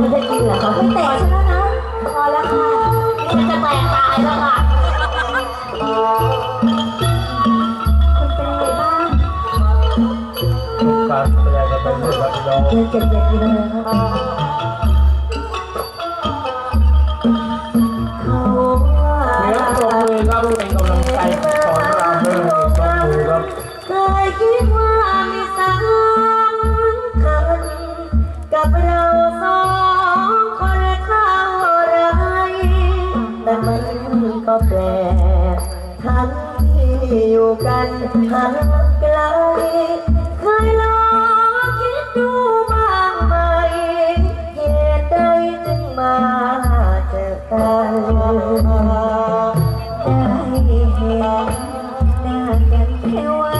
ไม่ได้กินเหรอคะไม่เตะฉันแล้วนะพอแล้วค่ะนี่จะแตกตายแล้วค่ะคุณเป็นไงบ้างฝากแสดงกับเพื่อนๆพี่น้องเย็นเย็นะค่ะ กันหากไกลเคยลองคิดดูบ้างไหมเหตุใดจึงมาเจอกันได้เห็นหน้ากันแค่ว่น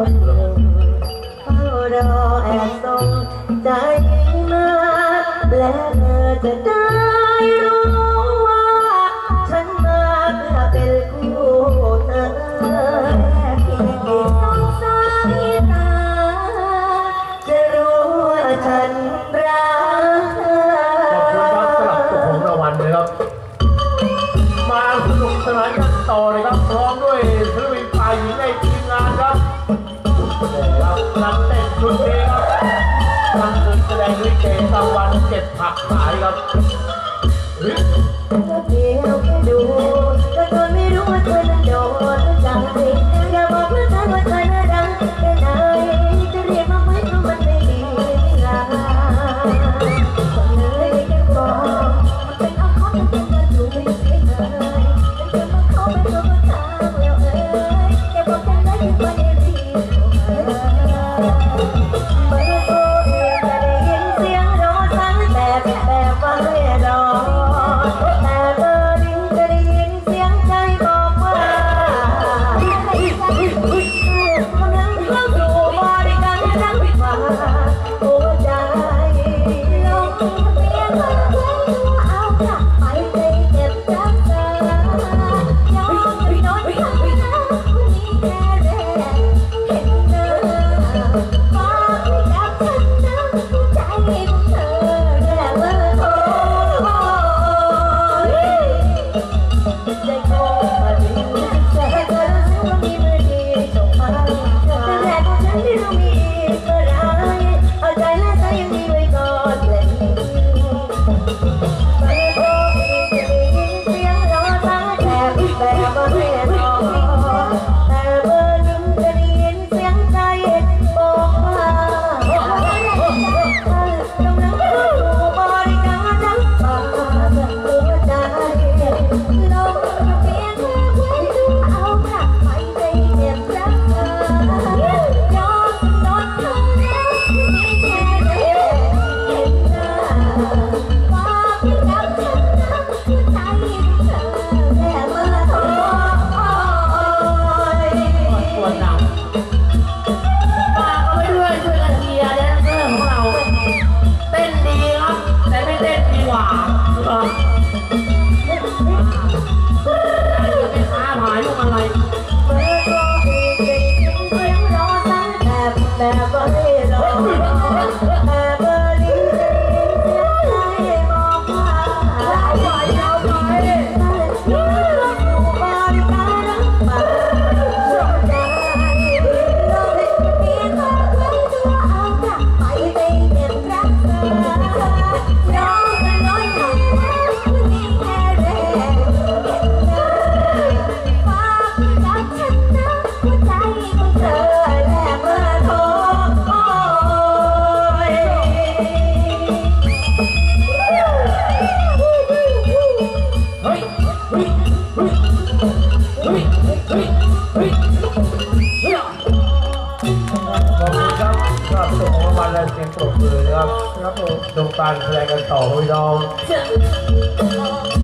คนหนึ่งเฝ้ารอแอบส่งใจมา และเธอจะได้รู้ว่า ฉันมาเพื่อเป็นคู่เธอแค่เพียงสองสายตา จะรู้ว่าฉันรักเธอ ขอบคุณครับสำหรับตัวผมรางวัลนะครับ มาสนุกสนานกันต่อเลยครับพร้อมด้วย ชุดนี้ครับงอื่แสดงลิเกศลางวันเจ็บผักขายครับ Oh, love, love, love. บอกครับครับส่งของมางวัลและเสียงปรบมือนะครับครับผมดงการแสดงกันต่อพี่น้อง